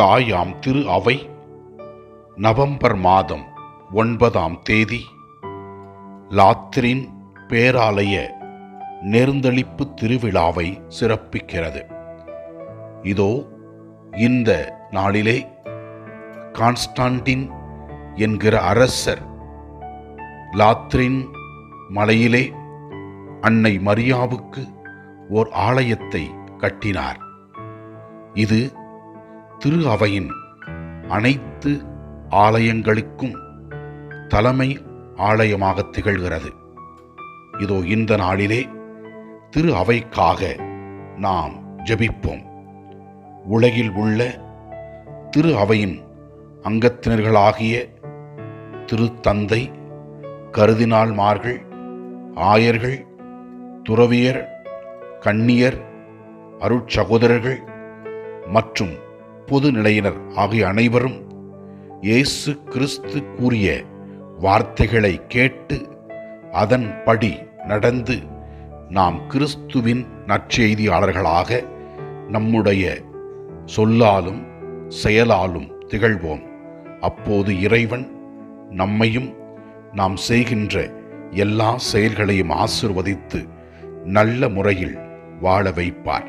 தாயாம் திரு அவை. நவம்பர் மாதம் ஒன்பதாம் தேதி. லாத்திரின் பேராலய நெருந்தளிப்பு திருவிழாவை சிறப்பிக்கிறது. இதோ இந்த நாளிலே கான்ஸ்டான்டின் என்கிற அரசர் லாத்ரின் மலையிலே அன்னை மரியாவுக்கு ஓர் ஆலயத்தை கட்டினார். இது திரு அவையின் அனைத்து ஆலயங்களுக்கும் தலைமை ஆலயமாக திகழ்கிறது. இதோ இந்த நாளிலே திரு அவைக்காக நாம் ஜபிப்போம். உலகில் உள்ள திரு அவையின் அங்கத்தினர்களாகிய திருத்தந்தை கருதினாள்மார்கள் ஆயர்கள் துறவியர் கண்ணியர் அருட்சகோதரர்கள் மற்றும் பொது நிலையினர் ஆகிய அனைவரும் இயேசு கிறிஸ்து கூறிய வார்த்தைகளை கேட்டு அதன்படி நடந்து நாம் கிறிஸ்துவின் நற்செய்தியாளர்களாக நம்முடைய சொல்லாலும் செயலாலும் திகழ்வோம். அப்போது இறைவன் நம்மையும் நாம் செய்கின்ற எல்லா செயல்களையும் ஆசிர்வதித்து நல்ல முறையில் வாழ வைப்பார்.